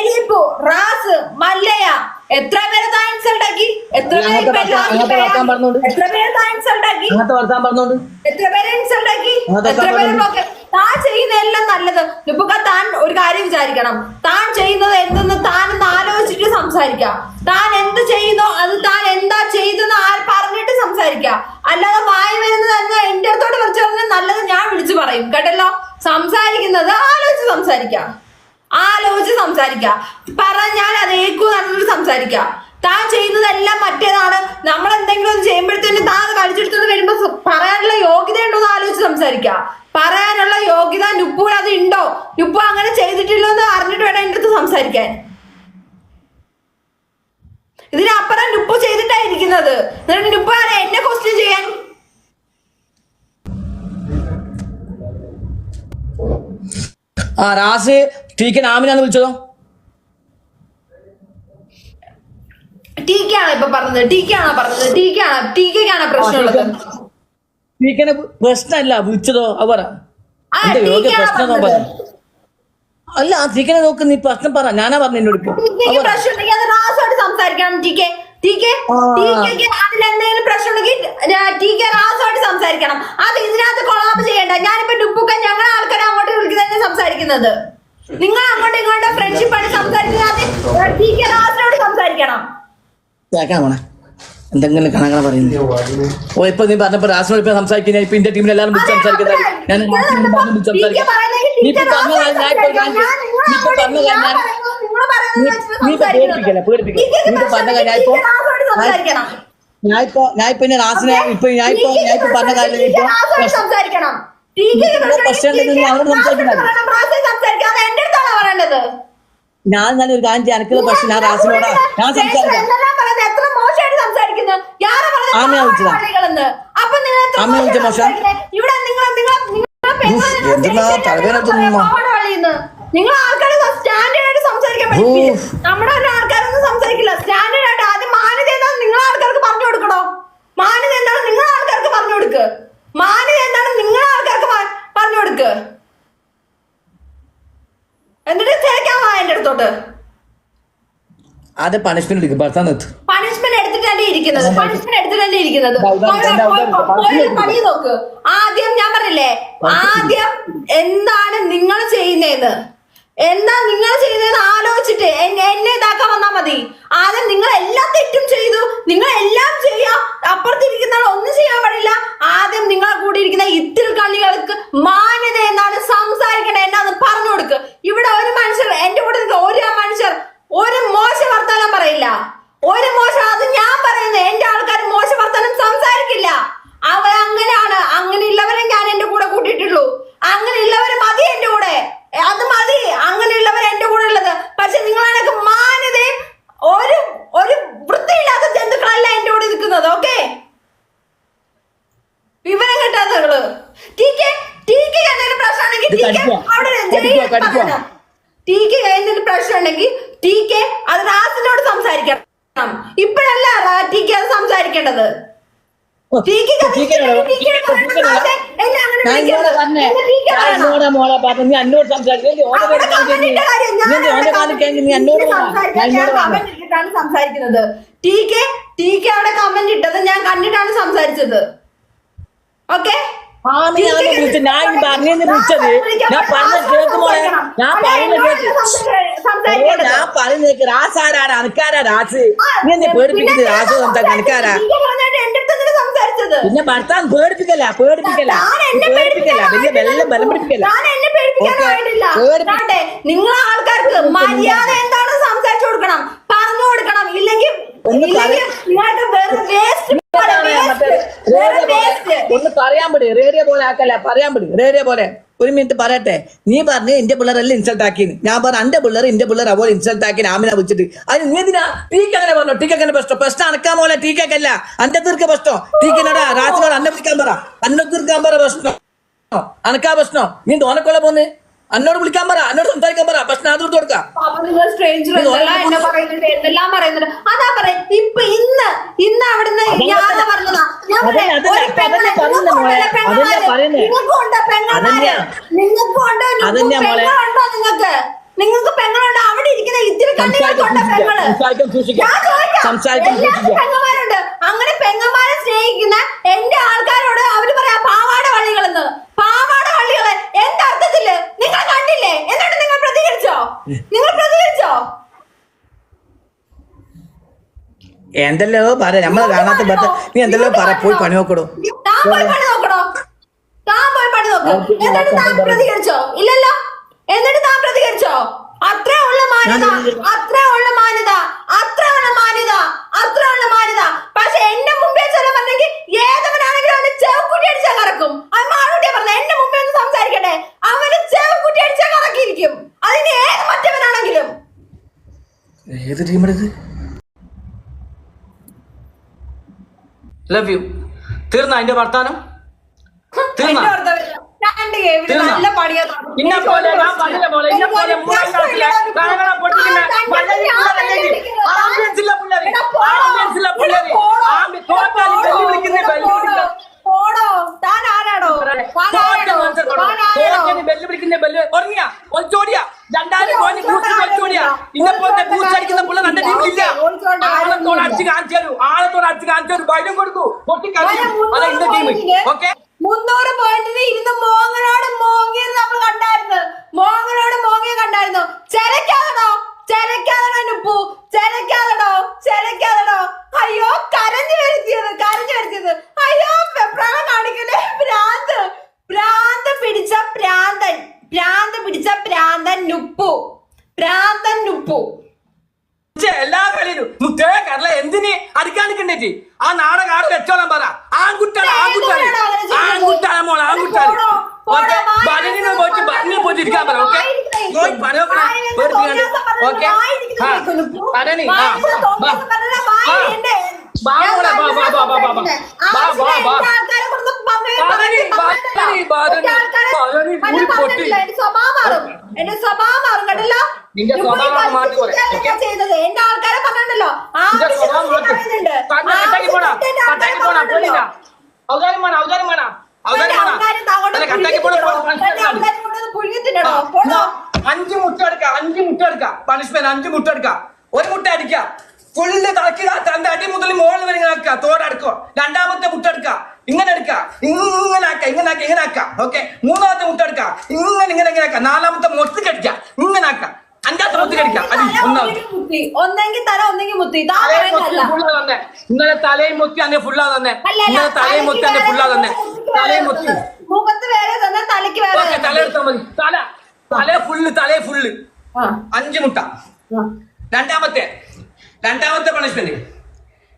Dileep Ras മല്ലയ എത്ര പേരെ insult ആക്കി എത്ര പേരെ. എത്ര പേരെ വർത്താൻ പറഞ്ഞോണ്ട്. എത്ര പേരെ ആക്കി എത്ര പേരെ താൻ ചെയ്യുന്ന എല്ലാം നല്ലത്. ഇപ്പൊ താൻ ഒരു കാര്യം വിചാരിക്കണം. താൻ ചെയ്യുന്നത് എന്തെന്ന് താൻ ഒന്ന് ആലോചിച്ചിട്ട് സംസാരിക്കാം. താൻ എന്ത് ചെയ്യുന്നോ അത് താൻ എന്താ ചെയ്തെന്ന് ആർ പറഞ്ഞിട്ട് സംസാരിക്കാം. അല്ലാതെ വായി വരുന്നത് തന്നെ എന്റെ അടുത്തോട്ട് പറഞ്ഞാൽ നല്ലത് ഞാൻ വിളിച്ചു പറയും. കേട്ടല്ലോ? സംസാരിക്കുന്നത് ആലോചിച്ച് സംസാരിക്കാം. ആലോചിച്ച് സംസാരിക്കുക പറഞ്ഞാൽ അത് ഏക്കു സംസാരിക്കുക സംസാരിക്കാം. താൻ ചെയ്യുന്നതെല്ലാം മറ്റേതാണ്. നമ്മൾ എന്തെങ്കിലും ഒന്ന് ചെയ്യുമ്പോഴത്തേനും താൻ അത് വലിച്ചെടുത്തോണ്ട് വരുമ്പോ പറയാനുള്ള യോഗ്യത ഉണ്ടോ എന്ന് ആലോചിച്ച് സംസാരിക്കുക പറയാനുള്ള യോഗ്യത നുപ്പൂർ അത് ഉണ്ടോ? നുപ്പു അങ്ങനെ ചെയ്തിട്ടില്ലോ എന്ന് അറിഞ്ഞിട്ട് വേണം എന്റെ അടുത്ത് സംസാരിക്കാൻ. ഇതിനപ്പുറം നുപ്പു ചെയ്തിട്ടായിരിക്കുന്നത് എന്നിട്ട് നുപ്പു ആരാ? എന്നെ ക്വസ്റ്റ്യൻ ചെയ്യാൻ. ആ റാസ് ആമിനാന്ന് വിളിച്ചതോ? ടി കെ ആണോ ഇപ്പൊ പറഞ്ഞത്. ടി കെ ആണോ പറഞ്ഞത്? ടി കെ ആണോ ടി കെക്കാണോ പ്രശ്നമുള്ളത് ടീക്കനെ പ്രശ്നമല്ല വിളിച്ചതോ? അത് പറ. പ്രശ്നം അല്ല ടീക്കനെ നോക്ക് നീ പ്രശ്നം പറ. ഞാനാ പറഞ്ഞു എന്നോട് ഇപ്പൊ. ടിക്ക് പ്രശ്നം ഉണ്ടെങ്കിൽ അത് റാസുമായിട്ട് സംസാരിക്കണം ടി കെ ടി കെ ആ. ടി കെക്ക് അതിൽ എന്തെങ്കിലും പ്രശ്നം ഉണ്ടെങ്കിൽ ടി കെ റാസുമായിട്ട് സംസാരിക്കണം. അത് ഇതിനകത്ത് കൊളാബ് ചെയ്യണ്ട. ഞാനിപ്പോ ഡുപ്പുക്ക ഞങ്ങളെ ആൾക്കാരെ അങ്ങോട്ട് വിളിക്കുന്നതന്നെ സംസാരിക്കുന്നത്. നിങ്ങൾ അങ്ങോട്ടും ഇങ്ങോട്ടും ഫ്രണ്ട്ഷിപ്പ് ആണ് സംസാരിക്കുന്നത് ടി സംസാരിക്കണം. എന്തെങ്കിലും കണങ്ങനെ പറയുന്നു. ഓ ഇപ്പൊ നീ പറഞ്ഞപ്പോ റാസിനോട് ഇപ്പൊ സംസാരിക്കുന്ന ഇപ്പൊ ഇന്ത്യ ടീമിൽ എല്ലാവരും വിളിച്ച് സംസാരിക്കുന്നത് ഞാൻ റാസിനോട് പറഞ്ഞു ഞാനിപ്പോ ഞാനിപ്പോ എന്നെ റാസിനെ ഇപ്പൊ ഞാൻ ഇപ്പൊ ഞാൻ ഇപ്പൊ പറഞ്ഞ കാര്യം ഇപ്പൊ ഞാൻ നല്ല ഒരു കാര്യം ചെയ്യാം. പക്ഷെ ഞാൻ റാസിനോടാ. ഞാൻ സംസാരിക്കാം. വിളിച്ചതാ. നിങ്ങൾ വിളിച്ച മോശം? നിങ്ങൾ നിങ്ങൾ എന്തിനാ നിങ്ങൾ ആൾക്കാരെ സ്റ്റാൻഡേർഡ് ആയിട്ട് സംസാരിക്കാൻ. നമ്മുടെ ആൾക്കാരൊന്നും സംസാരിക്കില്ല. സ്റ്റാൻഡേർഡ് ആയിട്ട് ആദ്യം മാന്യത നിങ്ങൾ ആൾക്കാർക്ക് പറഞ്ഞു കൊടുക്കണോ? മാന്യത എന്താണ് നിങ്ങൾ ആൾക്കാർക്ക് പറഞ്ഞു കൊടുക്ക്. മാന്യത എന്താണ് പ- പറഞ്ഞു കൊടുക്ക്. എന്നിട്ട് എന്റെ അടുത്തോട്ട്. അത് പണിഷ്മെന്റ് എടുക്കും ഭർത്താൻ നിർത്ത്. പണിഷ്മെന്റ് എടുത്തിട്ടല്ലേ ഇരിക്കുന്നത്. പണിഷ്മെന്റ് എടുത്തിട്ടല്ലേ ഇരിക്കുന്നത്. പണി നോക്ക്. ആദ്യം ഞാൻ പറഞ്ഞില്ലേ? ആദ്യം എന്താണ് നിങ്ങൾ ചെയ്യുന്നതെന്ന് എന്താ നിങ്ങൾ ചെയ്തതെന്ന് ആലോചിച്ചിട്ട് എന്നെ ഇതാക്കാൻ വന്നാ മതി. ആദ്യം നിങ്ങൾ എല്ലാ തെറ്റും ചെയ്തു. നിങ്ങൾ എല്ലാം ചെയ്യാ. അപ്പുറത്തിരിക്കുന്ന ഒന്നും ചെയ്യാൻ പാടില്ല. ആദ്യം നിങ്ങളെ കൂടി ഇരിക്കുന്ന ഇത്തിൽ കളികൾക്ക് മാന്യത എന്താണ്? സംസാരിക്കണേ എന്നാന്ന് പറഞ്ഞു കൊടുക്ക്. ഇവിടെ ഒരു മനുഷ്യർ എന്റെ കൂടെ ഒരു മനുഷ്യർ ഒരു മോശ വർത്താനം പറയില്ല. ഒരു മോശം അത് ഞാൻ പറയുന്നത് എന്റെ ആൾക്കാർ മോശ വർത്താനം സംസാരിക്കില്ല. അവർ അങ്ങനെയാണ് അങ്ങനെയുള്ളവരെ ഞാൻ എന്റെ കൂടെ കൂട്ടിയിട്ടുള്ളൂ. അങ്ങനെയുള്ളവര് മതി എന്റെ കൂടെ. അത് മതി. അങ്ങനെയുള്ളവർ എന്റെ കൂടെ ഉള്ളത് പക്ഷെ നിങ്ങളാണെങ്കിൽ മാന്യതയും ഒരു ഒരു വൃത്തിയില്ലാത്ത ജന്തുക്കളല്ല എന്റെ കൂടെ നിൽക്കുന്നത് ഓക്കെ? വിവരം കിട്ടാത്ത നിങ്ങൾ ടീക്കെ ടീക്കെ എന്തെങ്കിലും പ്രശ്നമാണെങ്കിൽ ടീക്കെ കടിക്കുവാ. അവിടെ. പറയണം. ടീക്ക് എന്തെങ്കിലും പ്രശ്നമുണ്ടെങ്കിൽ ടീക്ക് അത് റാസിനോട് സംസാരിക്കണം. ഇപ്പോഴല്ല ടീക്ക് അത് സംസാരിക്കേണ്ടത്. ടീക്ക് അത് ടീക്കനോട് ടീക്ക് പറയണം, റാസെ, എന്നെ അങ്ങനെ ഞാൻ വിളിക്കരുത്. ഇന്നോട് പറഞ്ഞേ എന്നെ ടീക്ക് ഞാൻ പറയണം. മോളെ നീ എന്നോട് സംസാരിക്കും നീ ഇട്ട കാര്യം ഞാൻ നീ ഓന്റെ അവിടെ എന്നോട് എന്നോട് സംസാരിക്കുന്നത്. കമന്റ് ഇട്ടത് ഞാൻ കണ്ടിട്ടാണ് സംസാരിച്ചത്. ഓക്കെ ഞാൻ പറഞ്ഞെന്ന് വിളിച്ചത് ഞാൻ പറഞ്ഞ കേക്ക് മോളെ. ഞാൻ പറയുന്ന കേക്ക്. ഞാൻ പറയുന്ന കേക്ക്. രാസാരാടാ അനക്കാരാ രാസ്. നീ എന്നെ പേടിപ്പിക്കുന്നത് രാജു സംസാരിക്കാൻ അനക്കാരാ. സംസാരിച്ചത് പിന്നെ ഭർത്താൻ പേടിപ്പിക്കല പേടിപ്പിക്കല. പേടിപ്പിക്കല. വലിയ വെള്ളം ബലം പിടിപ്പിക്കല നിങ്ങളെ ആൾക്കാർക്ക് മര്യാദ എന്താണ് സംസാരിച്ചു കൊടുക്കണം. പറഞ്ഞു കൊടുക്കണം. ഇല്ലെങ്കിൽ ഒന്ന് പറയാൻ പിടി റേഡിയോ പോലെ ആക്കല്ല. പറയാൻ പിടി റേഡിയോ പോലെ. ഒരു മിനിറ്റ് പറയട്ടെ. നീ പറഞ്ഞ് എന്റെ പിള്ളേരെല്ലാം ഇൻസൾട്ട് ആക്കി ഞാൻ പറഞ്ഞു എന്റെ പിള്ളേർ എന്റെ പിള്ളേർ അപ്പോൾ ഇൻസൾട്ട് ആക്കി ആമിനെ വിളിച്ചിട്ട്. അത് നീ എന്തിനാ? ടീക്ക് അങ്ങനെ പറഞ്ഞു? ടീക്ക് അങ്ങനെ പ്രശ്നം? പ്രശ്നം അനക്കാൻ പോലെ ടീക്കല്ല അന്റെ തീർക്ക പ്രശ്നം. ടീക്കിനോടാ രാജിനോട് അന്നെ വിളിക്കാൻ പറ. അന്നെ തീർക്കാൻ പറ പ്രശ്നം. അനക്കാ പ്രശ്നം. നീ തോനക്കൊള്ള പോന്ന്? അന്നോട് വിളിക്കാൻ പറ അന്നോട് സംസാരിക്കാൻ പറ പ്രശ്നം അത് കൊടുക്കാം. എന്തെല്ലാം എന്നെ പറയുന്നുണ്ട് പറയുന്നുണ്ട്. അതാ പറയാം ഇപ്പൊ ഇന്ന് ഇന്ന് അവിടുന്ന് ഞാൻ പറഞ്ഞതാ. നിങ്ങൾക്കുണ്ട്. പെങ്ങളുണ്ടോ നിങ്ങൾക്ക് നിങ്ങൾക്ക് പെങ്ങളുണ്ട് അവിടെ ഇരിക്കുന്ന ഇത്തിരി നിങ്ങൾക്കുണ്ടോ പെങ്ങൾ? സംസാരിക്കാൻ പെങ്ങന്മാരുണ്ട്. അങ്ങനെ പെങ്ങന്മാരെ സ്നേഹിക്കുന്ന എന്റെ ആൾക്കാരോട് അവർ പറയാ പാവാട വള്ളികളെന്ന്. പാവാട വള്ളികൾ എന്റെ അർത്ഥത്തിൽ നിങ്ങൾ കണ്ടില്ലേ? എന്നിട്ട് നിങ്ങൾ പ്രതികരിച്ചോ? നിങ്ങൾ പ്രതികരിച്ചോ? എന്തല്ലോ പറ നമ്മളെ കാണാത്ത ഭർത്ത നീ എന്തല്ലോ പറ പോയി പണി നോക്കടോ. താൻ പോയി പണി നോക്കണോ? താൻ പോയി പണി നോക്ക്. എന്നിട്ട് താൻ പ്രതികരിച്ചോ? ഇല്ലല്ലോ? എന്നിട്ട് താൻ പ്രതികരിച്ചോ? അത്രേ ഉള്ള മാന്യത അത്രേ ഉള്ള മാന്യത അത്രേ ഉള്ള മാന്യത അത്രേ ഉള്ള മാന്യത. പക്ഷെ എന്റെ മുമ്പേ ചില പറഞ്ഞെങ്കിൽ ഏതവനാണെങ്കിലും അവന് ചെവക്കുട്ടി അടിച്ചാൽ കറക്കും. അത് മാളൂട്ടിയെ പറഞ്ഞ എന്റെ മുമ്പേ ഒന്ന് സംസാരിക്കട്ടെ. അവന് ചെവക്കുട്ടി അടിച്ചാൽ കറക്കിയിരിക്കും. അതിന് ഏത് മറ്റവനാണെങ്കിലും? ഏത് ടീമാണിത് ലവ് യു തീർന്ന അതിന്റെ വർത്താനം? തീർന്ന? നല്ല പണിയാ. ഇന്നെ പോലെ ഞാൻ പറഞ്ഞ പോലെ ഇന്നെ പോലെ മൂന്നാം ക്ലാസ്സിലെ കാണാൻ പൊട്ടിക്കുന്ന മലയാളി പിള്ളേരല്ലേ? ആംബുലൻസിലെ പിള്ളേര്. ആംബുലൻസിലെ പിള്ളേര്. ആംബി തോറ്റാലി ബെല്ലി വിളിക്കുന്ന ബെല്ലി വിളിക്കുന്ന പോടോ. താൻ താൻ ബെല്ല് പിടിക്കുന്ന ബെല്ല്. ഉറങ്ങിയ ഒളിച്ചോടിയ. രണ്ടായിരം കോഞ്ഞ് ബൂസ്റ്റ് ഒളിച്ചോടിയ. ഇന്നെ പോലത്തെ പിള്ളേർ എന്റെ ടീമിലില്ല. ആളത്തോട് അടിച്ച് കാണിച്ചു തരൂ. ആളത്തോട് അടിച്ച് കാണിച്ചു തരൂ. ബൈലും കൊടുക്കൂ. പൊട്ടിക്കളി അതാ ഇന്റെ ടീം ഓക്കെ മുന്നൂറ് പോയിന്റിന് ഇരുന്ന് മോങ്ങനോട് മോങ്ങിയത് നമ്മൾ കണ്ടായിരുന്നു. മോങ്ങനോട് മോങ്ങിയ കണ്ടായിരുന്നു. ചെലക്കാതടോ ചെലക്കാതടോ അനുപ്പു ചെലക്കാതടോ എന്റെ സ്വഭാവം മാറും കേട്ടല്ലോ? ചെയ്തത് എന്റെ ആൾക്കാരെ പറഞ്ഞല്ലോ അഞ്ച് മുട്ട എടുക്ക അഞ്ച് മുട്ട എടുക്ക. പണിഷ്മെന്റ് അഞ്ച് മുട്ട എടുക്ക. ഒരു മുട്ട അടിക്ക. ഫുള്ള് തളക്കി തന്റെ അടി മുതൽ മുകളിൽ വരെ ആക്കുക. തോടടക്കുക രണ്ടാമത്തെ മുട്ട എടുക്ക. ഇങ്ങനെ എടുക്ക. ഇങ്ങനെ ആക്ക ഇങ്ങനെ ആക്ക ഇങ്ങനെ ആക്ക ഓക്കെ മൂന്നാമത്തെ മുട്ട എടുക്ക. ഇങ്ങനെ ഇങ്ങനെ ഇങ്ങനെ ആക്ക നാലാമത്തെ മൊത്തക്ക് അടിക്ക ഇങ്ങനെ ആക്ക അഞ്ചാമത്തെ മൊത്തക്ക് അടിക്ക അതി ഒന്നാമത്തെ. മുത്തി ഒന്നെങ്കിൽ തല ഒന്നെങ്കിൽ മുത്തി ഇന്നലെ തലയും മുത്തി അന്നെ ഫുള്ളാ തന്നെ. ഇന്നലെ തലയും മുത്തി അന്നെ ഫുള്ളാ തന്നെ. തലയും മുത്തി മുഖത്ത് വേറെ തന്നെ തലയ്ക്ക് വേറെ തല എടുത്താൽ മതി. തല. തല ഫുള്ള് തല ഫുള്ള് അഞ്ച് മുട്ട. രണ്ടാമത്തെ. രണ്ടാമത്തെ പണിഷ്മെന്റ്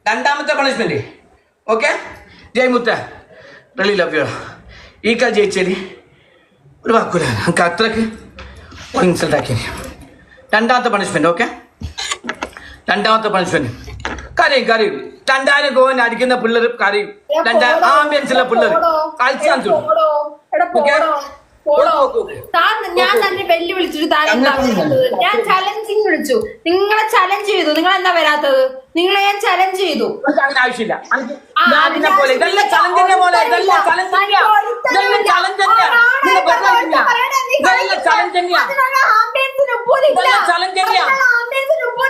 രണ്ടാമത്തെ പണിഷ്മെന്റ് ഓക്കെ ജയ് മുത്ത റെളി ലവ് യു ഈ കാൽ ജയിച്ചേരി ഒരു വാക്കൂല നമുക്ക് അത്രയ്ക്ക് ഇൻസൾട്ട് ആക്കി രണ്ടാമത്തെ പണിഷ്മെന്റ് ഓക്കെ രണ്ടാമത്തെ പണിഷ്മെന്റ് കരയും കരയും. രണ്ടായിരം കോവൻ അടിക്കുന്ന പിള്ളേർ കരയും. രണ്ടായിരം ആംബിയൻസിലെ പിള്ളേർ കളിച്ചാൻ ഞാൻ തന്നെ താൻ ഞാൻ ചലഞ്ചിങ് വിളിച്ചു. നിങ്ങളെ ചലഞ്ച് ചെയ്തു. നിങ്ങൾ എന്താ വരാത്തത്? നിങ്ങളെ ഞാൻ ചലഞ്ച് ചെയ്തു. ആവശ്യമില്ല. പോലെ ഇതെല്ലാം പോലെ ഇതെല്ലാം ചലഞ്ച് ഇതെല്ലാം ചലഞ്ച്. ഇതെല്ലാം ചലഞ്ച്.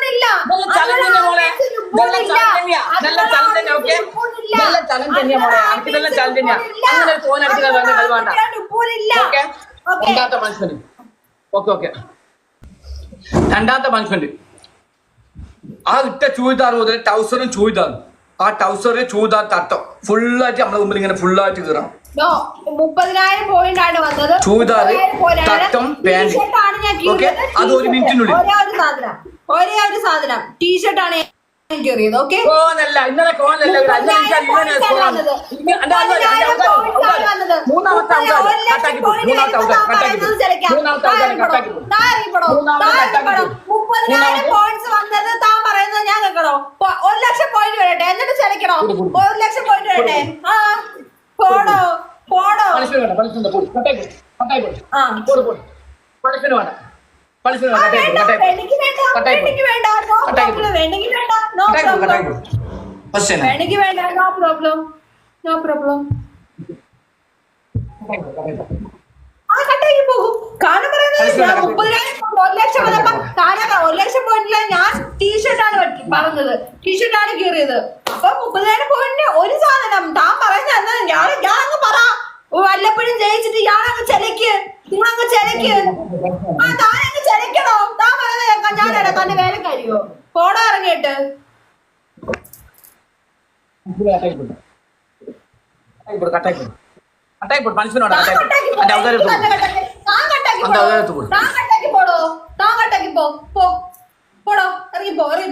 ഇതെല്ലാം. ഇതെല്ലാം. അങ്ങനെ വേണ്ട. ഓക്കെ. രണ്ടാമത്തെ പണിഷ്മെന്റ് രണ്ടാമത്തെ പണിഷ്മെന്റ് ആ ഇട്ട ചൂതാർ മുതൽ ടൗസറും ചൂതാർ ആ ടൗസറ് ചൂതാർ തട്ടം. ഫുള്ളായിട്ട് നമ്മളെ മുമ്പിൽ ഇങ്ങനെ ഫുള്ളായിട്ട് കീറാം No, മുപ്പതിനായിരം പോയിന്റ് ആണ് വന്നത്. തട്ടം, പാന്റ്. ഞാൻ അത് ഒരു മിനിറ്റിനുള്ളിൽ. ഒരേ ഒരു സാധനം. ഒരേ ഒരു സാധനം. ടീഷർട്ട് കീറിയത് ഓക്കെ. മുപ്പതിനായിരം പോയിന്റ്സ് വന്നത്. താൻ പറയുന്നത് ഞാൻ കേൾക്കണോ? ഒരു ലക്ഷം പോയിന്റ് വരട്ടെ. എന്നിട്ട് ചെലക്കണോ. ഒരു ലക്ഷം പോയിന്റ് വരട്ടെ. ആ പോടോ പോടോ. പണിഷ്മെന്റ് വേണ്ട പണിഷ്മെന്റ് ആ. വേണ്ട പണിഷ്മെന്റ് വേണ്ട കട്ടാക്കി വേണ്ട, പോയി എനിക്ക് വേണ്ട, കട്ടായി വേണ്ട, problem, എനിക്ക് വേണ്ട, no problem, no problem. ആ പോകും. കാരണം പറയുന്നത് ഞാൻ. മുപ്പതിനായിരം ഒരു ലക്ഷം വന്നപ്പോ കാരണം ഒരു ലക്ഷം പോയിന്റില്ല ഞാൻ ടീഷർട്ടാണ് പറഞ്ഞത്. ടീഷർട്ടാണ് കീറിയത്. അപ്പൊ മുപ്പതിനായിരം പോയിന്റ് ഒരു സാധനം താൻ പറയുന്നത് എന്താ ഞാൻ ഞാൻ അങ്ങ് പറ. വല്ലപ്പോഴും ജയിച്ചിട്ട് ഇയാളങ്ങ് ചെലക്ക് നിങ്ങളങ്ങ് ചെലക്ക് ആ താൻ അങ്ങ് ചെലക്കണോ താൻ പറയുന്നത് ഞാൻ തന്റെ വേലക്കാരിയോ പോടാ ഇറങ്ങിയിട്ട്. കട്ടായിപ്പോട്ട് కట్ പോട്. താൻ കട്ടാക്കി പോടോ താൻ കട്ടാക്കി പോ പോ പോടോ ഇറങ്ങി പോടാ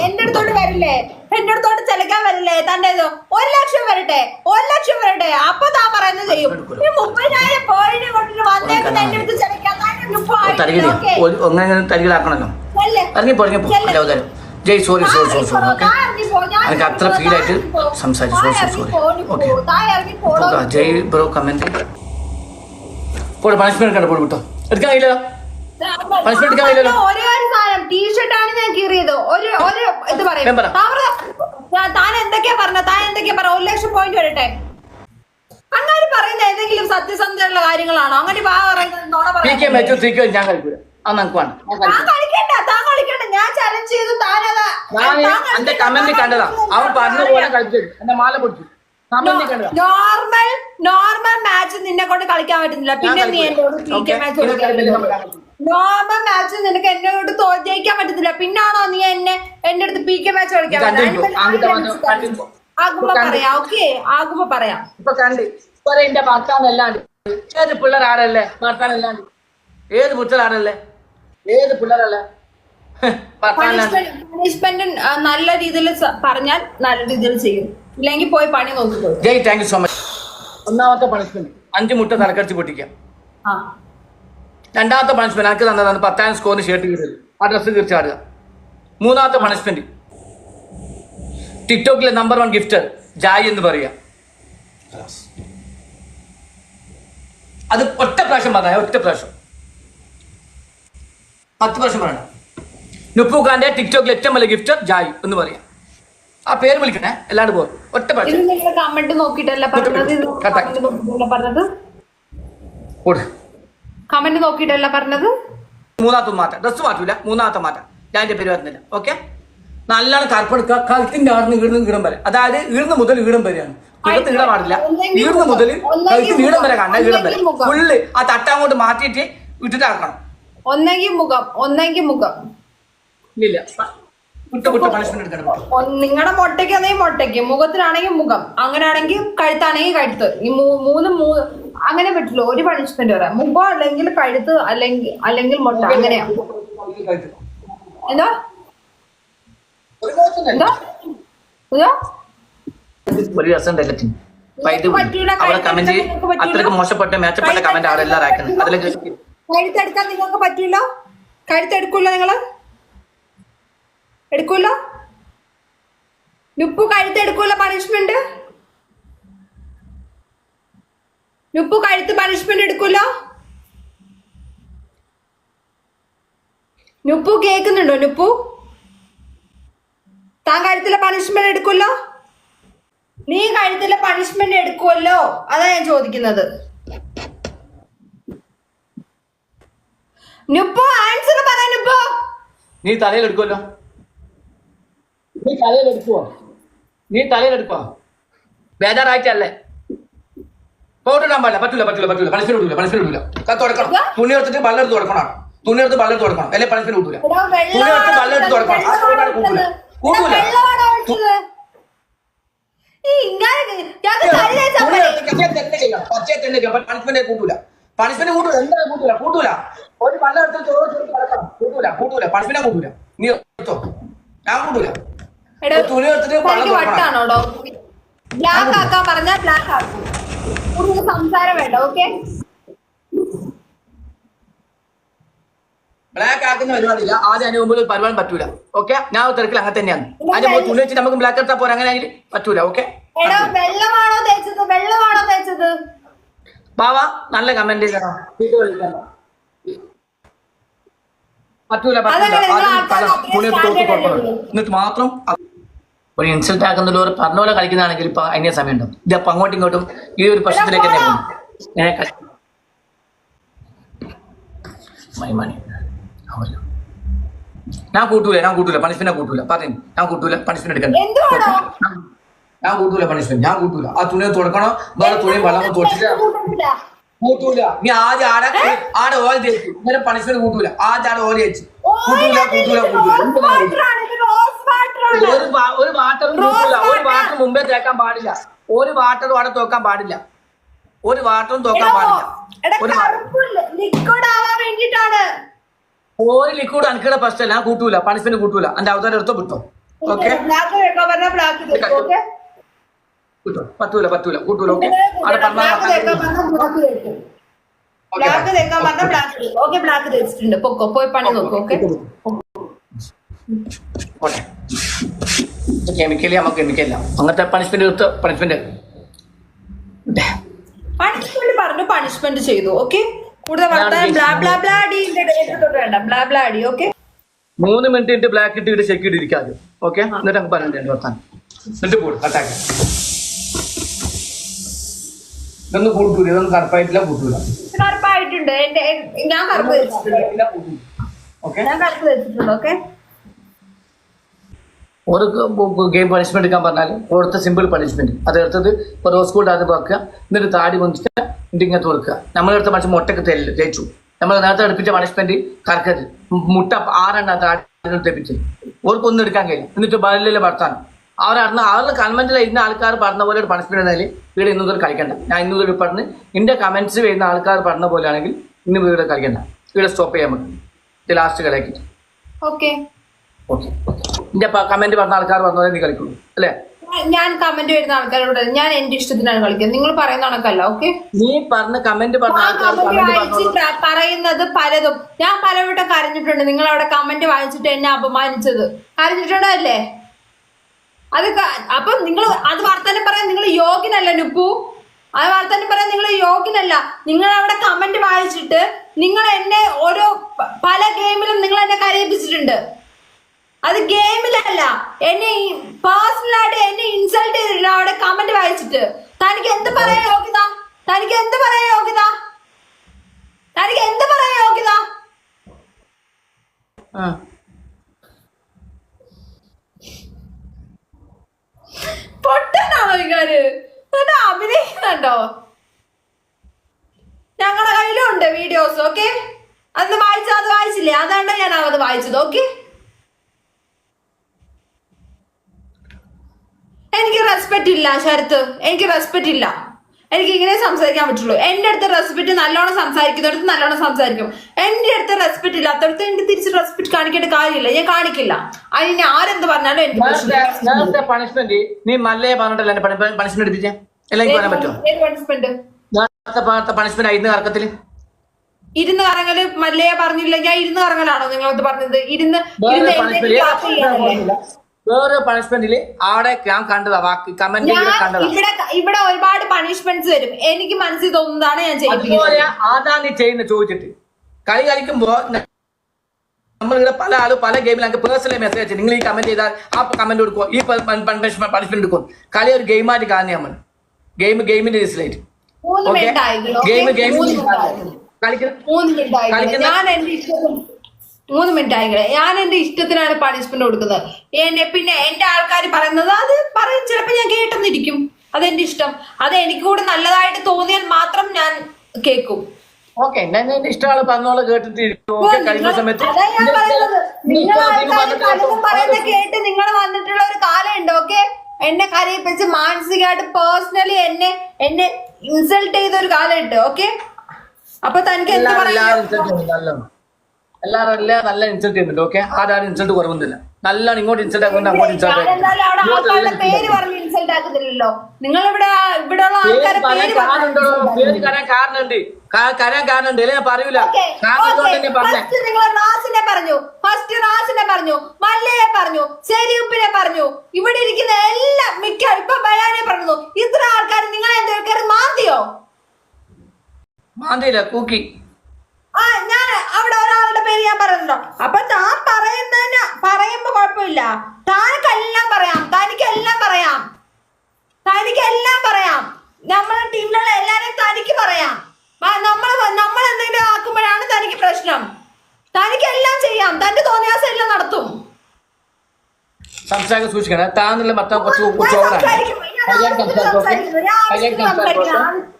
എന്റെ അടുത്തോട്ട് വരില്ലേ എന്റെ അടുത്തോട്ട് ചെലക്കാൻ വരില്ലേ? തന്റേതോ ഒരു ലക്ഷം വരട്ടെ ഒരു ലക്ഷം വരട്ടെ. അപ്പൊ താ പറയുന്നത് ചെയ്യും. ഈ മുപ്പതിനായിരം പോയിന്റ് കൊണ്ടിട്ട് വന്നേക്കുന്ന എന്റെ അടുത്ത് ചെലക്കാൻ Jai sorry sorry sorry sorry okay എനിക്ക് അത്ര ആയിട്ട് സംസാരിച്ചു. Sorry sorry sorry okay Jai bro comment പോടെ പണിഷ്മെന്റ് കണ്ട പോയി വിട്ടോ. എടുക്കാൻ കഴിയില്ല. ഒരേ ഒരു സാധനം. ടീഷർട്ടാണ് ഞാൻ കീറിയത് ഒരു ഒരു ഇത് പറയും. താൻ താൻ എന്തൊക്കെയാ പറഞ്ഞ എന്തൊക്കെയാ ഒരു ലക്ഷം പോയിന്റ് വരട്ടെ. അങ്ങനെ പറയുന്ന ഏതെങ്കിലും സത്യസന്ധതയുള്ള കാര്യങ്ങളാണോ? അങ്ങനെ നോർമൽ നോർമൽ മാച്ച് നിന്നെ കൊണ്ട് കളിക്കാൻ പറ്റുന്നില്ല. പിന്നെ നീ എന്നോട് മാച്ച്. നോർമൽ മാച്ച് നിനക്ക് എന്നോട് ജയിക്കാൻ പറ്റത്തില്ല. പിന്നാണോ നീ എന്നെ എന്റെ അടുത്ത് പി കെ മാച്ച് കളിക്കാൻ? ആകുമ്പോ. പറയാം ഓക്കെ ആകുമ്പോ പറയാം. ഇപ്പൊ കണ്ട്. എന്റെ ഭർത്താവല്ലാണ്ട് ഏത് പിള്ളേർ ആരല്ലേ ഭർത്താവല്ലാണ്ട് ഏത് ഏത് പിള്ളേരല്ലേ? പണിഷ്മെന്റ് നല്ല രീതിയിൽ പറഞ്ഞാൽ നല്ല രീതിയിൽ ചെയ്യും. ഇല്ലെങ്കിൽ പോയി പണി നോക്കിക്കോ Jai thank you so much ഒന്നാമത്തെ പണിഷ്മെന്റ് അഞ്ച് മുട്ട തലക്കടിച്ച് പൊട്ടിക്കാം. ആ. രണ്ടാമത്തെ പണിഷ്മെന്റ് എനിക്ക് തന്നതാണ് പത്തായിരം സ്കോറിന് ഷർട്ട് കീറരുത് ആ ഡ്രസ്സ് തീർച്ചയാടുക മൂന്നാമത്തെ പണിഷ്മെന്റ് ടിക്ടോക്കിലെ നമ്പർ വൺ ഗിഫ്റ്റർ ജായ് എന്ന് പറയാം അത് ഒറ്റ പ്രാവശ്യം പറഞ്ഞ ഒറ്റ പ്രാവശ്യം. പത്ത് പ്രാവശ്യം പറയണം. നുപ്പു ഖാന്റെ ടിക്ടോക്കിലെ ഏറ്റവും വലിയ ഗിഫ്റ്റർ ജായ് എന്ന് പറയാം ആ പേര് വിളിക്കണേ എല്ലാണ്ട് പോകും ഒറ്റ പ്രാവശ്യം. കമന്റ് നോക്കിയിട്ടല്ല പറഞ്ഞത്. കമന്റ് നോക്കിയിട്ടല്ല പറഞ്ഞത്? മൂന്നാമത്തെ മാറ്റം ഡ്രസ് മാറ്റൂല. മൂന്നാമത്തെ മാറ്റം ഞാൻ എന്റെ പേര് വരുന്നില്ല ഓക്കെ നല്ലോണം കറുപ്പെടുക്കുക. കഴുത്തിന്റെ ആടുന്ന് ഈടുന്ന് ഈടം വരെ. അതായത് ഈടുന്ന് മുതൽ ഈടം വരെയാണ്. ഈടം പാടില്ല. ഈടുന്ന് മുതൽ കഴുത്തിന്റെ ഈടം വരെ കണ്ട ഈടം വരെ. ഫുള്ള് ആ തട്ട അങ്ങോട്ട് മാറ്റിയിട്ട് ഇട്ടിട്ടാക്കണം. ഒന്നെങ്കിൽ മുഖം. ഒന്നെങ്കിൽ മുഖം. ഇല്ല നിങ്ങളുടെ മുട്ടയ്ക്ക് മുട്ടയ്ക്കാണെങ്കിൽ മുട്ടയ്ക്ക്. മുഖത്തിനാണെങ്കിൽ മുഖം. അങ്ങനെയാണെങ്കിൽ കഴുത്താണെങ്കിൽ കഴുത്ത്. ഈ മൂന്ന് മൂ അങ്ങനെ പറ്റില്ല. ഒരു പണിഷ്മെന്റ് വരാം. മുഖം അല്ലെങ്കിൽ കഴുത്ത് അല്ലെങ്കിൽ അല്ലെങ്കിൽ മുട്ട. അങ്ങനെയാ. എന്താ? എന്താ? എന്താ? ഒരു രസം മോശപ്പെട്ട മെച്ചപ്പെട്ട കമന്റ് അവിടെ എല്ലാവരും അയക്കുന്നത് അതിലേക്ക് കഴുത്തെടുക്കാൻ നിങ്ങൾക്ക് പറ്റൂല കഴുത്തെടുക്കൂല നിങ്ങൾ? എടുക്കൂല? നുപ്പു കഴുത്തെടുക്കൂല പണിഷ്മെന്റ് നുപ്പു കഴുത്ത് പണിഷ്മെന്റ് എടുക്കുമല്ലോ? നുപ്പു കേൾക്കുന്നുണ്ടോ നുപ്പു? താൻ കഴുത്തിലെ പണിഷ്മെന്റ് എടുക്കുമല്ലോ? നീ കഴുത്തിലെ പണിഷ്മെന്റ് എടുക്കുമല്ലോ? അതാ ഞാൻ ചോദിക്കുന്നത്. നുപ്പു ആൻസർ പറ നുപ്പു. നീ തലയിൽ എടുക്കുമല്ലോ? നീ തലയിൽ എടുക്കുവോ? നീ തലയിൽ എടുക്കുവോ? ബേജാറായിട്ടല്ലേ? പോട്ടിടാൻ പാടില്ല. പറ്റൂല പറ്റൂല പറ്റൂല. പണിഷ്മെന്റ് വിടൂല പണിഷ്മെന്റ് വിടൂല തുടക്കണം തുണി എടുത്തിട്ട് ബള്ളം എടുത്ത് തുടക്കണം തുണി എടുത്ത് ബള്ളം എടുത്ത് തുടക്കണം അല്ലെ പണിഷ്മെന്റ് വിടൂല തുണി എടുത്ത് വെള്ളമാണ് തുടക്കണം കൂടൂല. ഒരുപാട് കൂട്ടൂല കൂട്ടൂല എടാ, വെള്ളമാണ് ഒഴിച്ചത്. ഈ ഇങ്ങനെ ഞങ്ങൾക്ക് കൈ തേച്ചാ തുണി പോരെ? എടുത്ത് കച്ചേ തന്നെ ചെയ്യണം. പച്ചയെ തന്നെ ചെയ്യണം. പണിഷ്മെന്റ് കൂട്ടൂല പണിഷ്മെന്റ് കൂട്ടൂല എന്താ കൂട്ടൂല കൂട്ടൂല ഒരു പല്ലെടുത്ത് ചോറ് ചോദിച്ച് കിടക്കണം കൂട്ടൂല കൂട്ടൂല പണിഷ്മെന്റ് കൂട്ടൂല നീ എടുത്തോ? ഞാൻ കൂട്ടൂല തുണി എടുത്തിട്ട് ബ്ലാക്ക് ആക്കാൻ പറഞ്ഞാൽ ബ്ലാക്ക് ആക്കും. കൂടുതൽ സംസാരം വേണ്ട ഓക്കെ ബ്ലാക്ക് ആക്കുന്ന പരിപാടിയില്ല. ആദ്യം അതിന് മുമ്പ് പരിപാടി പറ്റൂല ഓക്കെ ഞാൻ തിരക്കിൽ അങ്ങനെ തന്നെയാണ്. അതിന്റെ മുമ്പ് തുണി വെച്ചിട്ട് നമുക്ക് ബ്ലാക്ക് എടുത്താൽ പോരാ അങ്ങനെ ആണെങ്കിൽ പറ്റൂല ഓക്കെ വെള്ളമാണോ തേച്ചത്? വെള്ളമാണോ തേച്ചത്? ബാവ നല്ല കമന്റ് പറ്റൂല പറ്റൂല. എന്നിട്ട് മാത്രം ഒരു ഇൻസൾട്ട് ആക്കുന്നതിൽ ഒരു പറഞ്ഞ പോലെ കളിക്കുന്നതാണെങ്കിൽ ഇപ്പൊ അതിന്റെ സമയം ഉണ്ടാവും ഇത് അപ്പൊ അങ്ങോട്ടും ഇങ്ങോട്ടും ഈ ഒരു പ്രശ്നത്തിലേക്ക് തന്നെ പോകും. മൈമണി അവല്ല. ഞാൻ കൂട്ടൂല ഞാൻ കൂട്ടൂല പണിഷ്മെന്റ് കൂട്ടൂല. പറയും ഞാൻ കൂട്ടൂല പണിഷ്മെന്റ് എടുക്കണ്ട. ഞാൻ കൂട്ടൂല പണിഷ്മെന്റ് ഞാൻ കൂട്ടൂല. ആ തുണി തുടക്കണോ വേറെ തുണി വെള്ളം തുടച്ചിട്ട് കൂട്ടൂല? നീ ആദ്യം ആടെ ആടെ ഓല ജയിച്ചു ഇങ്ങനെ പണിഷ്മെന്റ് കൂട്ടൂല. ആദ്യം ആടെ ഓല ജയിച്ചു കൂട്ടൂല കൂട്ടൂല കൂട്ടൂല. ഒരു ഒരു വാട്ടറും ഒരു വാട്ടർ. മുമ്പേ തേക്കാൻ പാടില്ല. ഒരു വാട്ടറും അവിടെ തോക്കാൻ പാടില്ല. ഒരു വാട്ടറും തോക്കാൻ പാടില്ല. ഒരു ലിക്വിഡ് ആവാൻ വേണ്ടിയിട്ടാണ്. ഒരു ലിക്വിഡ് അനക്കിടെ പ്രശ്നമില്ല. ഞാൻ കൂട്ടൂല. പണിഷ്മെന്റ് കൂട്ടൂല. എന്റെ അവതാരം എടുത്തോ വിട്ടോ. ഓക്കെ? വിട്ടോ. പറ്റൂല പറ്റൂല. കൂട്ടൂല ഓക്കെ ബ്ലാക്ക് തേക്കാൻ പറഞ്ഞാ തേക്കും. Okay, black തേച്ചിട്ടുണ്ട്. പോയി പണി നോക്കൂ, കെമിക്കലി നമുക്ക് കെമിക്കലില്ല അങ്ങനത്തെ പണിഷ്മെന്റ് എടുത്ത് പണിഷ്മെന്റ് പണിഷ്മെന്റ് പറഞ്ഞു പണിഷ്മെന്റ് ചെയ്തു ഓക്കെ മൂന്ന് മിനിറ്റ് ഇട്ട് ബ്ലാക്ക് ഇട്ട് ഇട്ട് ചെക്ക് ഇട്ടിരിക്കാതെ ഓക്കെ എന്നിട്ട് അങ്ങ് പറഞ്ഞു വർത്താൻ എന്നിട്ട് കൂടും കട്ടാക്കി ഇതൊന്നും കൂട്ടൂല ഇതൊന്നും കറുപ്പായിട്ടില്ല കൂട്ടൂല കറുപ്പായിട്ടുണ്ട്. ഞാൻ കറുപ്പ് വെച്ചിട്ടുണ്ട്. ഓക്കെ ഞാൻ കറുപ്പ് വെച്ചിട്ടുണ്ട് ഓക്കെ ഒരു ഗെയിം പണിഷ്മെന്റ് എടുക്കാൻ പറഞ്ഞാൽ ഓടുത്ത സിമ്പിൾ പണിഷ്മെന്റ്. അത് എടുത്തത് ഇപ്പോൾ റോസ് ഗോൾഡ് അത് വെക്കുക എന്നിട്ട് താടി കൊണ്ടിട്ട് എന്നിട്ട് ഇങ്ങനത്തെ കൊടുക്കുക. നമ്മളെടുത്ത മനുഷ്യൻ മുട്ടക്ക് തെല്ല് തേച്ചു. നമ്മൾ നേരത്തെ എടുപ്പിച്ച പണിഷ്മെന്റ് കറക്കരുത്. മുട്ട ആറെണ്ണ താടി തെപ്പിച്ച്. ഓർക്കൊന്നും എടുക്കാൻ കഴിയും എന്നിട്ട് ബലിലെ വർത്താനം. അവരറിഞ്ഞ അവരുടെ കൺവെന്റിൽ ഇന്ന ആൾക്കാർ പറഞ്ഞ പോലെ ഒരു പണിഷ്മെന്റ് ഉണ്ടെങ്കിൽ ഇവിടെ ഇന്നു മുതൽ കളിക്കണ്ട. ഞാൻ ഇന്നു മുതൽ പറഞ്ഞ് എന്റെ കമന്റ്സ് വരുന്ന ആൾക്കാർ പറഞ്ഞ പോലെ ആണെങ്കിൽ ഇന്ന് ഇവിടെ കളിക്കണ്ട. ഇവിടെ സ്റ്റോപ്പ് ചെയ്യാൻ പറ്റും. ലാസ്റ്റ് കളിയാക്കിട്ട് ഓക്കെ എന്റെ കമന്റ് പറഞ്ഞ ആൾക്കാർ പറഞ്ഞ പോലെ നീ കളിക്കുള്ളൂ അല്ലേ? ഞാൻ കമന്റ് വരുന്ന ആൾക്കാരോട് ഞാൻ എന്റെ ഇഷ്ടത്തിനാണ് കളിക്കുന്നത്. നിങ്ങൾ പറയുന്ന കണക്കല്ല ഓക്കെ നീ പറഞ്ഞ കമന്റ് പറയുന്നത് പലതും. ഞാൻ പലവട്ടം കരഞ്ഞിട്ടുണ്ട്. നിങ്ങൾ അവിടെ കമന്റ് വായിച്ചിട്ട് എന്നെ അപമാനിച്ചത്. കരഞ്ഞിട്ടുണ്ടോ അല്ലേ? അത് അപ്പൊ നിങ്ങൾ അത് വർത്തമാനം പറയാൻ നിങ്ങൾ യോഗ്യനല്ല നുപ്പു. അത് വർത്തമാനം പറയാൻ നിങ്ങൾ യോഗ്യനല്ല. നിങ്ങൾ അവിടെ കമന്റ് വായിച്ചിട്ട് നിങ്ങൾ എന്നെ ഓരോ പല ഗെയിമിലും നിങ്ങൾ എന്നെ കരയിപ്പിച്ചിട്ടുണ്ട്. അത് ഗെയിമിലല്ല. എന്നെ പേഴ്സണലായിട്ട് എന്നെ ഇൻസൾട്ട് ചെയ്തിട്ടുണ്ട് അവിടെ കമന്റ് വായിച്ചിട്ട്. തനിക്ക് എന്ത് പറയാൻ യോഗ്യത? തനിക്ക് എന്ത് പറയാൻ യോഗ്യത? തനിക്ക് എന്ത് പറയാൻ യോഗ്യത. പൊട്ടനാണോ നിങ്ങൾ എന്നിട്ട് അഭിനയിക്കുന്നുണ്ടോ? ഞങ്ങളുടെ കയ്യിലും ഉണ്ട് വീഡിയോസ് ഓക്കെ അന്ന് വായിച്ചത് വായിച്ചില്ലേ? അതാണ് ഞാൻ അത് വായിച്ചത് ഓക്കെ എനിക്ക് റെസ്പെക്റ്റ് ഇല്ല ശരത്ത്. എനിക്ക് റെസ്പെക്റ്റ് ഇല്ല. എനിക്ക് ഇങ്ങനെ സംസാരിക്കാൻ പറ്റുള്ളൂ. എന്റെ അടുത്ത് റെസ്പെക്ട് നല്ലോണം സംസാരിക്കുന്നിടത്ത് നല്ലോണം സംസാരിക്കും. എന്റെ അടുത്ത് റെസ്പെക്ട് ഇല്ലാത്തടത്ത് എനിക്ക് തിരിച്ച് റെസ്പെക്ട് കാണിക്കേണ്ട കാര്യമില്ല. ഞാൻ കാണിക്കില്ല. അതിന് ആരെന്ത് പറഞ്ഞാലും എനിക്ക് പണിഷ്മെന്റ് നീ മല്ലയെ പറഞ്ഞിട്ടല്ല പണിഷ്മെന്റ് എടുപ്പിച്ചേ? പറയാൻ പറ്റുമോ? ആയിരുന്നു ഇരുന്ന് കറങ്ങൽ മല്ലയെ പറഞ്ഞില്ല. ഞാൻ ഇരുന്ന് കറങ്ങലാണോ നിങ്ങളത് പറഞ്ഞത്? ഇരുന്ന് ഇരുന്ന് പണിഷ്മെന്റ് വേറെ പണിഷ്മെന്റിൽ അവിടെ ഞാൻ കണ്ടതാ ബാക്കി കമന്റ് കണ്ടതാ. ഇവിടെ ഇവിടെ ഒരുപാട് പണിഷ്മെന്റ്സ് വരും. എനിക്ക് മനസ്സിൽ തോന്നുന്നതാണ് ഞാൻ ചെയ്യിപ്പിക്കുന്നത് ആദാ നീ ചെയ്യുന്ന ചോദിച്ചിട്ട് കളി കളിക്കുമ്പോ നമ്മളിവിടെ പല ആളും പല ഗെയിമിൽ എനിക്ക് പേഴ്സണലി മെസ്സേജ് അയച്ചു നിങ്ങൾ ഈ കമന്റ് ചെയ്താൽ ആ കമന്റ് കൊടുക്കും ഈ പണിഷ്മെന്റ് എടുക്കും കളി ഒരു ഗെയിമായിട്ട് കാണുന്ന നമ്മൾ ഗെയിം ഗെയിമിന്റെ ഡിസ്ലൈറ്റ് ഗെയിം? ഗെയിം കളിക്കുന്ന മൂന്ന് മിനിറ്റ് കളിക്കുന്ന- ഞാൻ എന്റെ ഇഷ്ടത്തിനാണ് പണിഷ്മെന്റ് കൊടുക്കുന്നത്. എന്നെ പിന്നെ എന്റെ ആൾക്കാർ പറയുന്നത് അത് പറയും. ചിലപ്പോ ഞാൻ കേട്ടെന്നിരിക്കും. അതെന്റെ ഇഷ്ടം. അത് എനിക്ക് കൂടെ നല്ലതായിട്ട് തോന്നിയാൽ മാത്രം ഞാൻ കേൾക്കും. ഓക്കെ എന്നെ ഇഷ്ടമാണ് പറഞ്ഞോളെ കേട്ടിട്ട് സമയത്ത് കേട്ട്. നിങ്ങൾ വന്നിട്ടുള്ള ഒരു കാലമുണ്ട് ഓക്കെ എന്നെ കരയിപ്പിച്ച് മാനസികമായിട്ട് പേഴ്സണലി എന്നെ എന്നെ ഇൻസൾട്ട് ചെയ്ത ഒരു കാലമുണ്ട് ഓക്കെ അപ്പൊ തനിക്ക് എന്താ പറയാൻ എല്ലാവരും എല്ലാം നല്ല ഇൻസൾട്ട് ചെയ്യുന്നുണ്ട് ഓക്കെ ആരാരും ഇൻസൾട്ട് കുറവൊന്നുമില്ല നല്ല ഇങ്ങോട്ട് ഇൻസൾട്ട് ആക്കുന്നുണ്ട് അങ്ങോട്ട് ഇൻസൾട്ട് ഞാൻ എന്തായാലും അവിടെ ആൾക്കാരുടെ പേര് പറഞ്ഞ് ഇൻസൾട്ട് ആക്കുന്നില്ലല്ലോ. നിങ്ങൾ ഇവിടെ ഇവിടെ ഉള്ള പേര് കാരണുണ്ടോ പേര് കരാൻ കാരണുണ്ട് കാ- കരാൻ കാരണുണ്ട് അല്ലേ ഞാൻ പറയൂല റാസിനെ പറഞ്ഞു. ഫസ്റ്റ് റാസിനെ പറഞ്ഞു. മല്ലയെ പറഞ്ഞു. സെരിയുപ്പിനെ പറഞ്ഞു. ഇവിടെ ഇരിക്കുന്ന എല്ലാ മിക്ക ഇപ്പൊ ബയാനെ പറഞ്ഞു ഇത്ര ആൾക്കാർ എന്തൊക്കെ മാന്തിയോ? മാന്തിയില്ല കൂക്കി. ആ ഞാൻ അവിടെ ഒരാളുടെ പേര് ഞാൻ പറയുന്നുണ്ടോ അപ്പൊ താൻ പറയുന്നതിന് പറയുമ്പോ കുഴപ്പമില്ല. താനക്കെല്ലാം പറയാം. തനിക്ക് എല്ലാം പറയാം. തനിക്ക് എല്ലാം പറയാം. നമ്മളെ ടീമിലുള്ള എല്ലാരെയും തനിക്ക് പറയാം. നമ്മൾ നമ്മൾ എന്തെങ്കിലും ആക്കുമ്പോഴാണ് തനിക്ക് പ്രശ്നം. തനിക്ക് എല്ലാം ചെയ്യാം. തന്റെ തോന്നിയാസം എല്ലാം നടത്തും. സംസാരിക്കാൻ സൂക്ഷിക്കണം. താന്നുള്ള ഭർത്താവ് കുറച്ച് സംസാരിക്കും. ആവശ്യത്തിന് സംസാരിക്കുന്നു.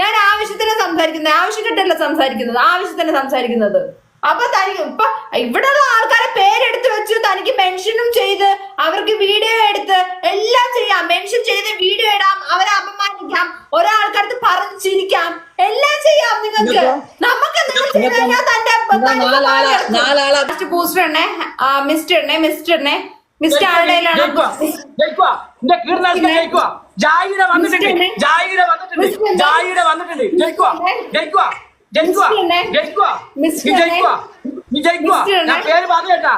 ഞാൻ ആവശ്യത്തിന് സംസാരിക്കുന്നത് ആവശ്യക്കെട്ടല്ല സംസാരിക്കുന്നത് ആവശ്യത്തിന് സംസാരിക്കുന്നത്. അപ്പൊ തനിക്ക് ഇപ്പൊ ഇവിടെയുള്ള ആൾക്കാരെ പേരെടുത്ത് വെച്ച് തനിക്ക് മെൻഷനും ചെയ്ത് അവർക്ക് വീഡിയോ എടുത്ത് എല്ലാം ചെയ്യാം. മെൻഷൻ ചെയ്ത് വീഡിയോ ഇടാം അവരെ അപമാനിക്കാം ഒരാൾക്കടുത്ത് പറഞ്ഞു ചിരിക്കാം എല്ലാം ചെയ്യാം നിങ്ങൾക്ക്. നമുക്ക് നിങ്ങൾ തന്റെ എണ്ണേ മിസ്റ്റർ എണ്ണേ മിസ്റ്റർ എണ്ണേ മിസ്റ്റർ ജായിയുടെ വന്നിട്ടുണ്ട്. മിസ്റ്ററിനെ? വന്നിട്ടുണ്ട്. മിസ്റ്ററിനെ? വന്നിട്ടുണ്ട്. ജയിക്കുക ജയിക്കുക മിസ്റ്ററിനെ? ജയിക്കുക നീ നീ ഞാൻ പേര് പറഞ്ഞു കേട്ടാ.